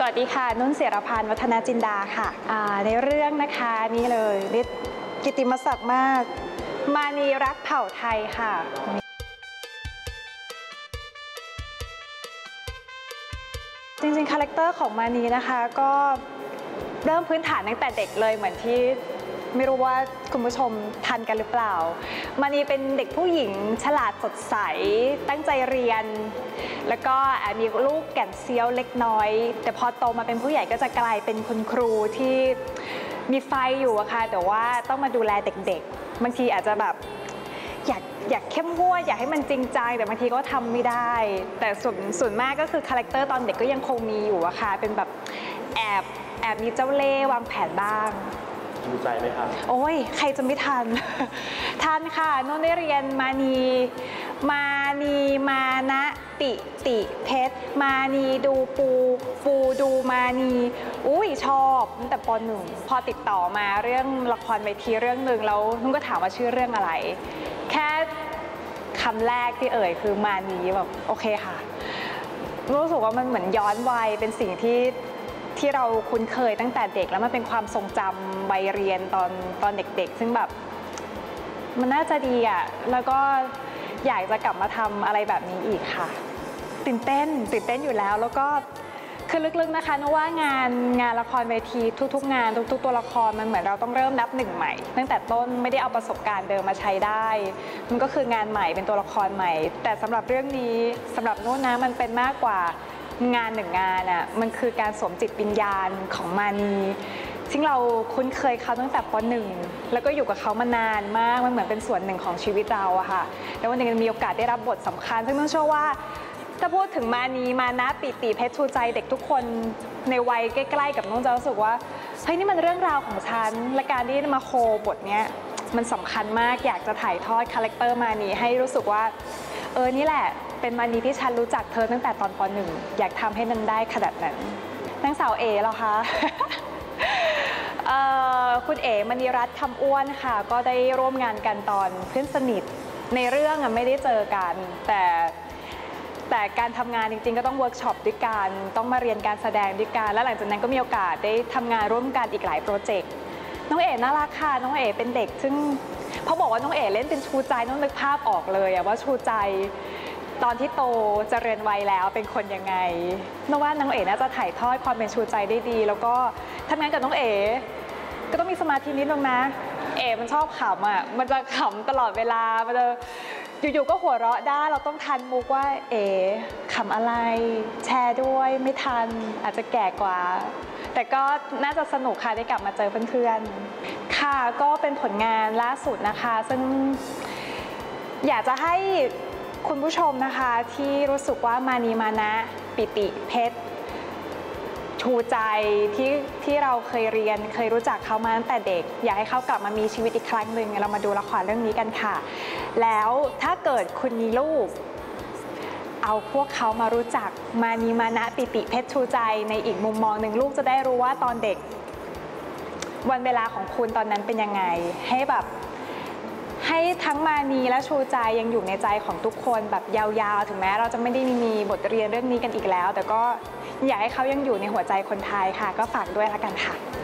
สวัสดีค่ะ นุ่นเสียรพันธ์วัฒนาจินดาค่ะในเรื่องนะคะนี่เลยนิดกิตติมศักดิ์มาก มานีรักเผ่าไทยค่ะจริงๆ คาแรคเตอร์ของมานีนะคะก็เริ่มพื้นฐานตั้งแต่เด็กเลยเหมือนที่ ไม่รู้ว่าคุณผู้ชมทันกันหรือเปล่า มานีเป็นเด็กผู้หญิงฉลาดสดใส ตั้งใจเรียน แล้วก็มีลูกแก่นเซียวเล็กน้อย แต่พอโตมาเป็นผู้ใหญ่ก็จะกลายเป็นคุณครูที่มีไฟอยู่อะค่ะ แต่ว่าต้องมาดูแลเด็กๆ บางทีอาจจะแบบอยากอยากเข้มงวดอยากให้มันจริงจังแต่บางทีก็ทำไม่ได้ แต่ส่วนส่วนมากก็คือคาแรคเตอร์ตอนเด็กก็ยังคงมีอยู่อะค่ะ เป็นแบบแอบแอบมีเจ้าเล่ห์วางแผนบ้าง ดูใจไหมครับ โอ้ย ใครจะไม่ทัน ทันค่ะนุ่นได้เรียนมานี มานีมานะติติเพชร มานีดูปู ปูดูมานี อุ้ยชอบตั้งแต่ปหนึ่ง พอติดต่อมาเรื่องละครเวทีเรื่องหนึ่งแล้วนุ่นก็ถามว่าชื่อเรื่องอะไร แค่คำแรกที่เอ่ยคือมานีแบบโอเคค่ะ รู้สึกว่ามันเหมือนย้อนวัยเป็นสิ่งที่ ที่เราคุ้นเคยตั้งแต่เด็กแล้วมันเป็นความทรงจำวัยเรียนตอนตอนเด็กๆ ซึ่งแบบมันน่าจะดีอะ แล้วก็อยากจะกลับมาทำอะไรแบบนี้อีกค่ะ ตื่นเต้นตื่นเต้นอยู่แล้วแล้วก็คือลึกๆนะคะนว่างานงานละครเวทีทุก ๆ งานทุก ๆ ตัวละครมันเหมือนเราต้องเริ่มนับหนึ่งใหม่ ตั้งแต่ต้นไม่ได้เอาประสบการณ์เดิมมาใช้ได้ มันก็คืองานใหม่เป็นตัวละครใหม่ แต่สำหรับเรื่องนี้สำหรับนุ่นนะมันเป็นมากกว่า งานหนึ่งงานอะมันคือการสวมจิตวิญญาณของมานีซึ่งเราคุ้นเคยเขาตั้งแต่ปหนึ่งแล้วก็อยู่กับเขามานานมากมันเหมือนเป็นส่วนหนึ่งของชีวิตเราอะค่ะแล้ววันหนึ่งมีโอกาสได้รับบทสำคัญ ซึ่งต้องเชื่อว่าถ้าพูดถึงมานีมานะปิติเพชรชูใจเด็กทุกคนในวัยใกล้ ๆ กับน้องจะรู้สึกว่าเฮ้ยนี่มันเรื่องราวของฉันและการที่มาโคบทเนี้ยมันสำคัญมากอยากจะถ่ายทอดคาแรคเตอร์มานีให้รู้สึกว่าเออนี่แหละ เป็นมานีที่ฉันรู้จักเธอตั้งแต่ตอนปหนึ่งอยากทำให้มันได้ขนาดนั้นนางสาวเอเหรอคะออคุณเอ๋มณีรัตน์คำอ้วนค่ะ ก็ได้ร่วมงานกันตอนเพื่อนสนิทในเรื่องไม่ได้เจอกัน แต่แต่การทำงานจริงๆ ก็ต้องเวิร์กช็อปด้วยกันต้องมาเรียนการแสดงด้วยกันแล้วหลังจากนั้นก็มีโอกาสได้ทำงานร่วมกันอีกหลายโปรเจกต์น้องเอ๋น่ารักค่ะน้องเอ๋เป็นเด็ก ซึ่งพอบอกว่าน้องเอ๋เล่นเป็นชูใจน้องนึกภาพออกเลยว่าชูใจ ตอนที่โตจเจริญวัยแล้วเป็นคนยังไงนึกว่าน้องเอ๋น่าจะถ่ายทอดความเป็นชูใจได้ดี แล้วก็ทำงานกับน้องเอ๋ก็ต้องมีสมาธินิดนึงนะ เอ๋มันชอบขำอะ มันจะขำตลอดเวลา มันจะอยู่ๆก็หัวเราะได้ เราต้องทันมุกว่า เอ๋ขำอะไร แชร์ด้วย ไม่ทัน อาจจะแก่กว่า แต่ก็น่าจะสนุกค่ะได้กลับมาเจอเพื่อนๆ ค่ะ ก็เป็นผลงานล่าสุดนะคะ ซึ่งอยากจะให้ คุณผู้ชมนะคะที่รู้สึกว่ามานีมานะปิติเพชรชูใจที่ที่เราเคยเรียนเคยรู้จักเขามาตั้งแต่เด็ก อยากให้เขากลับมามีชีวิตอีกครั้งหนึ่งเรามาดูละครเรื่องนี้กันค่ะ แล้วถ้าเกิดคุณมีลูก เอาพวกเขามารู้จักมานีมานะปิติเพชรชูใจในอีกมุมมองหนึ่งลูกจะได้รู้ว่าตอนเด็ก วันเวลาของคุณตอนนั้นเป็นยังไง ให้แบบ ให้ทั้งมานีและชูใจยังอยู่ในใจของทุกคนแบบยาวๆ ถึงแม้เราจะไม่ได้มีบทเรียนเรื่องนี้กันอีกแล้ว แต่ก็อยากให้เขายังอยู่ในหัวใจคนไทยค่ะ ก็ฝากด้วยละกันค่ะ